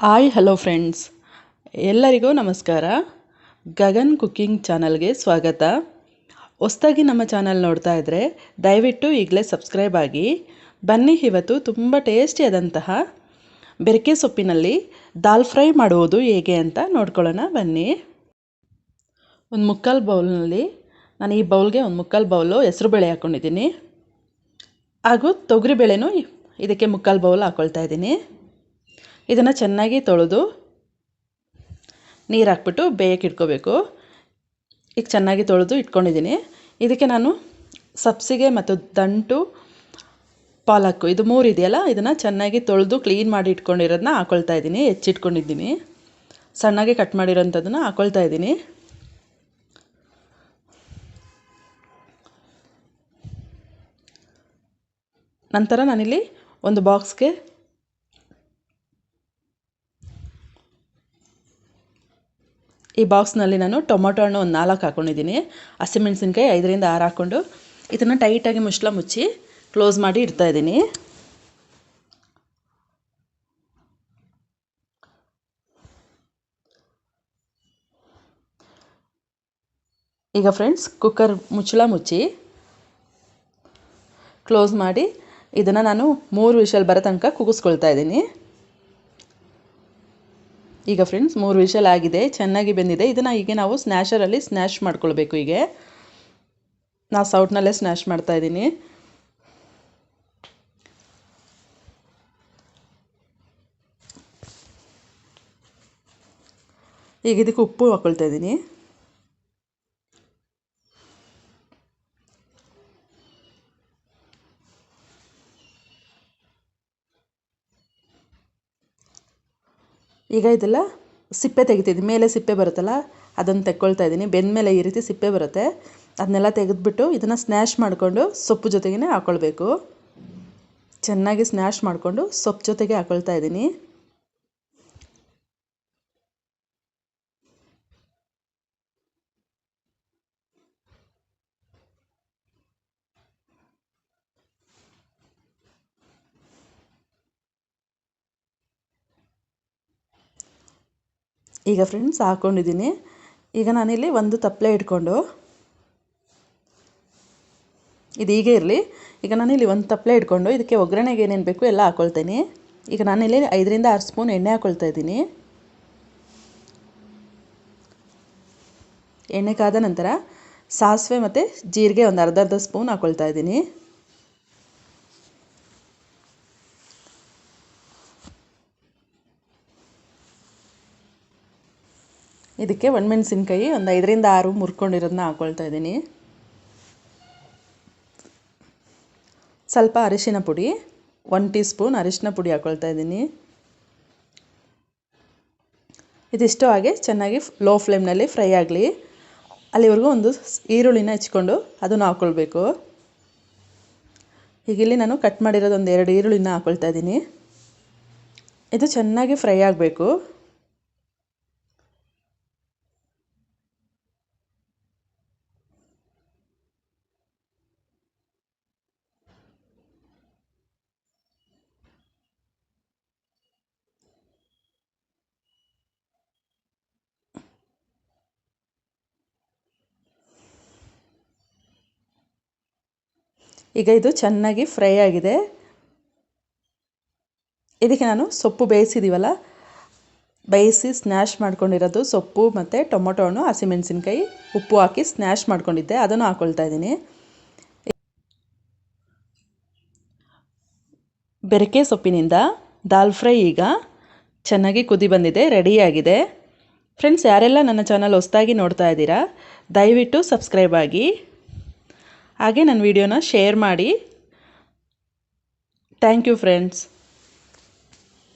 Hi hello friends ಎಲ್ಲರಿಗೂ ನಮಸ್ಕಾರ. Gagan cooking ಚಾನಲ್ಗೆ ಸ್ವಾಗತ. ಹೊಸ್ದಾಗಿ ನಮ್ಮ ಚಾನಲ್ ನೋಡ್ತಾ ಇದ್ದರೆ ದಯವಿಟ್ಟು ಈಗಲೇ ಸಬ್ಸ್ಕ್ರೈಬ್ ಆಗಿ. ಬನ್ನಿ, ಇವತ್ತು ತುಂಬ ಟೇಸ್ಟಿಯಾದಂತಹ ಬೆರಕೆ ಸೊಪ್ಪಿನಲ್ಲಿ ದಾಲ್ ಫ್ರೈ ಮಾಡುವುದು ಹೇಗೆ ಅಂತ ನೋಡ್ಕೊಳ್ಳೋಣ, ಬನ್ನಿ. ಒಂದು ಮುಕ್ಕಾಲು ಬೌಲ್ನಲ್ಲಿ ನಾನು ಈ ಬೌಲ್ಗೆ ಒಂದು ಮುಕ್ಕಾಲು ಬೌಲು ಹೆಸರು ಬೇಳೆ ಹಾಕ್ಕೊಂಡಿದ್ದೀನಿ ಹಾಗೂ ತೊಗರಿಬೇಳೆನೂ ಇದಕ್ಕೆ ಮುಕ್ಕಾಲು ಬೌಲ್ ಹಾಕ್ಕೊಳ್ತಾ ಇದ್ದೀನಿ. ಇದನ್ನು ಚೆನ್ನಾಗಿ ತೊಳೆದು ನೀರು ಹಾಕ್ಬಿಟ್ಟು ಬೇಯಕ್ಕೆ ಇಟ್ಕೋಬೇಕು. ಈಗ ಚೆನ್ನಾಗಿ ತೊಳೆದು ಇಟ್ಕೊಂಡಿದ್ದೀನಿ. ಇದಕ್ಕೆ ನಾನು ಸಬ್ಸಿಗೆ ಮತ್ತು ದಂಟು ಪಾಲಕ್ಕು ಇದು ಮೂರು ಇದೆಯಲ್ಲ, ಇದನ್ನು ಚೆನ್ನಾಗಿ ತೊಳೆದು ಕ್ಲೀನ್ ಮಾಡಿ ಇಟ್ಕೊಂಡಿರೋದನ್ನ ಹಾಕೊಳ್ತಾ ಇದ್ದೀನಿ. ಹೆಚ್ಚಿಟ್ಕೊಂಡಿದ್ದೀನಿ. ಸಣ್ಣಗೆ ಕಟ್ ಮಾಡಿರೋಂಥದ್ದನ್ನು ಹಾಕೊಳ್ತಾ ಇದ್ದೀನಿ. ನಂತರ ನಾನಿಲ್ಲಿ ಒಂದು ಬಾಕ್ಸ್ಗೆ ಈ ಬಾಕ್ಸ್ನಲ್ಲಿ ನಾನು ಟೊಮೊಟೊ ಹಣ್ಣು ಒಂದು ನಾಲ್ಕು ಹಾಕ್ಕೊಂಡಿದ್ದೀನಿ ಹಸಿಮೆಣಸಿನ್ಕಾಯಿ ಐದರಿಂದ ಆರು ಹಾಕ್ಕೊಂಡು ಇದನ್ನು ಟೈಟಾಗಿ ಮುಚ್ಚಳ ಮುಚ್ಚಿ ಕ್ಲೋಸ್ ಮಾಡಿ ಇಡ್ತಾಯಿದ್ದೀನಿ ಈಗ ಫ್ರೆಂಡ್ಸ್ ಕುಕ್ಕರ್ ಮುಚ್ಚಳ ಮುಚ್ಚಿ ಕ್ಲೋಸ್ ಮಾಡಿ ಇದನ್ನು ನಾನು ಮೂರು ವಿಷಲ್ ಬರೋ ತನಕ ಕುಗಿಸ್ಕೊಳ್ತಾ ಇದ್ದೀನಿ. ಈಗ ಫ್ರೆಂಡ್ಸ್ ಮೂರು ವಿಷಲ್ ಆಗಿದೆ, ಚೆನ್ನಾಗಿ ಬೆಂದಿದೆ. ಇದನ್ನು ಈಗ ನಾವು ಸ್ನ್ಯಾಶರಲ್ಲಿ ಸ್ನ್ಯಾಶ್ ಮಾಡ್ಕೊಳ್ಬೇಕು ಹೀಗೆ. ನಾನು ಸೌಟ್ನಲ್ಲೇ ಸ್ನ್ಯಾಶ್ ಮಾಡ್ತಾಯಿದ್ದೀನಿ ಈಗ ಇದಕ್ಕೆ ಉಪ್ಪು ಹಾಕ್ಕೊಳ್ತಾ ಇದ್ದೀನಿ. ಈಗ ಇದೆಲ್ಲ ಸಿಪ್ಪೆ ತೆಗಿತಿದ್ದೀನಿ ಮೇಲೆ ಸಿಪ್ಪೆ ಬರುತ್ತಲ್ಲ, ಅದನ್ನು ತೆಕ್ಕೊಳ್ತಾ ಇದ್ದೀನಿ. ಬೆಂದಮೇಲೆ ಈ ರೀತಿ ಸಿಪ್ಪೆ ಬರುತ್ತೆ. ಅದನ್ನೆಲ್ಲ ತೆಗೆದುಬಿಟ್ಟು ಇದನ್ನು ಸ್ನ್ಯಾಶ್ ಮಾಡಿಕೊಂಡು ಸೊಪ್ಪು ಜೊತೆಗೇ ಹಾಕ್ಕೊಳ್ಬೇಕು ಚೆನ್ನಾಗಿ ಸ್ನ್ಯಾಶ್ ಮಾಡಿಕೊಂಡು ಸೊಪ್ಪು ಜೊತೆಗೆ ಹಾಕ್ಕೊಳ್ತಾ ಇದ್ದೀನಿ. ಈಗ ಫ್ರೆಂಡ್ಸ್ ಹಾಕ್ಕೊಂಡಿದ್ದೀನಿ ಈಗ ನಾನಿಲ್ಲಿ ಒಂದು ತಪ್ಪಲೆ ಇಟ್ಕೊಂಡು, ಇದು ಹೀಗೆ ಇರಲಿ. ಈಗ ನಾನಿಲ್ಲಿ ಒಂದು ತಪ್ಪಲೆ ಇಟ್ಕೊಂಡು, ಇದಕ್ಕೆ ಒಗ್ಗರಣೆಗೆ ಏನೇನು ಬೇಕು ಎಲ್ಲ ಹಾಕ್ಕೊಳ್ತೇನೆ ಈಗ ನಾನಿಲ್ಲಿ ಐದರಿಂದ ಆರು ಸ್ಪೂನ್ ಎಣ್ಣೆ ಹಾಕ್ಕೊಳ್ತಾ ಇದ್ದೀನಿ. ಎಣ್ಣೆ ಕಾದ ನಂತರ ಸಾಸಿವೆ ಮತ್ತು ಜೀರಿಗೆ ಒಂದು ಅರ್ಧ ಅರ್ಧ ಸ್ಪೂನ್ ಹಾಕ್ಕೊಳ್ತಾ ಇದ್ದೀನಿ. ಇದಕ್ಕೆ ಒಣಮೆಣ್ಸಿನ್ಕಾಯಿ ಒಂದು ಐದರಿಂದ ಆರು ಮುರ್ಕೊಂಡಿರೋದನ್ನ ಹಾಕ್ಕೊಳ್ತಾ ಇದ್ದೀನಿ. ಸ್ವಲ್ಪ ಅರಿಶಿನ ಪುಡಿ ಒನ್ ಟೀ ಸ್ಪೂನ್ ಅರಿಶಿನ ಪುಡಿ ಹಾಕ್ಕೊಳ್ತಾ ಇದ್ದೀನಿ. ಇದಿಷ್ಟು ಹಾಗೆ ಚೆನ್ನಾಗಿ ಲೋ ಫ್ಲೇಮ್ನಲ್ಲಿ ಫ್ರೈ ಆಗಲಿ. ಅಲ್ಲಿವರೆಗೂ ಒಂದು ಈರುಳ್ಳಿನ ಹೆಚ್ಕೊಂಡು ಅದನ್ನು ಹಾಕ್ಕೊಳ್ಬೇಕು ಈಗ ಇಲ್ಲಿ ನಾನು ಕಟ್ ಮಾಡಿರೋದು ಒಂದು ಎರಡು ಈರುಳ್ಳಿನ ಹಾಕ್ಕೊಳ್ತಾ ಇದ್ದೀನಿ. ಇದು ಚೆನ್ನಾಗಿ ಫ್ರೈ ಆಗಬೇಕು. ಈಗ ಇದು ಚೆನ್ನಾಗಿ ಫ್ರೈ ಆಗಿದೆ. ಇದಕ್ಕೆ ನಾನು ಸೊಪ್ಪು ಬೇಯಿಸಿದ್ದೀವಲ್ಲ ಬೇಯಿಸಿ ಸ್ನ್ಯಾಶ್ ಮಾಡ್ಕೊಂಡಿರೋದು ಸೊಪ್ಪು ಮತ್ತು ಟೊಮೊಟೊ ಹಣ್ಣು, ಹಸಿಮೆಣಸಿನ್ಕಾಯಿ, ಉಪ್ಪು ಹಾಕಿ ಸ್ನ್ಯಾಶ್ ಮಾಡ್ಕೊಂಡಿದ್ದೆ, ಅದನ್ನು ಹಾಕ್ಕೊಳ್ತಾ ಇದ್ದೀನಿ. ಬೆರಕೆ ಸೊಪ್ಪಿನಿಂದ ದಾಲ್ ಫ್ರೈ ಈಗ ಚೆನ್ನಾಗಿ ಕುದಿ ಬಂದಿದೆ ರೆಡಿಯಾಗಿದೆ ಫ್ರೆಂಡ್ಸ್, ಯಾರೆಲ್ಲ ನನ್ನ ಚಾನಲ್ ಹೊಸ್ದಾಗಿ ನೋಡ್ತಾ ಇದ್ದೀರಾ, ದಯವಿಟ್ಟು ಸಬ್ಸ್ಕ್ರೈಬ್ ಆಗಿ ಹಾಗೆ ನನ್ನ ವಿಡಿಯೋನ ಶೇರ್ ಮಾಡಿ. Thank you friends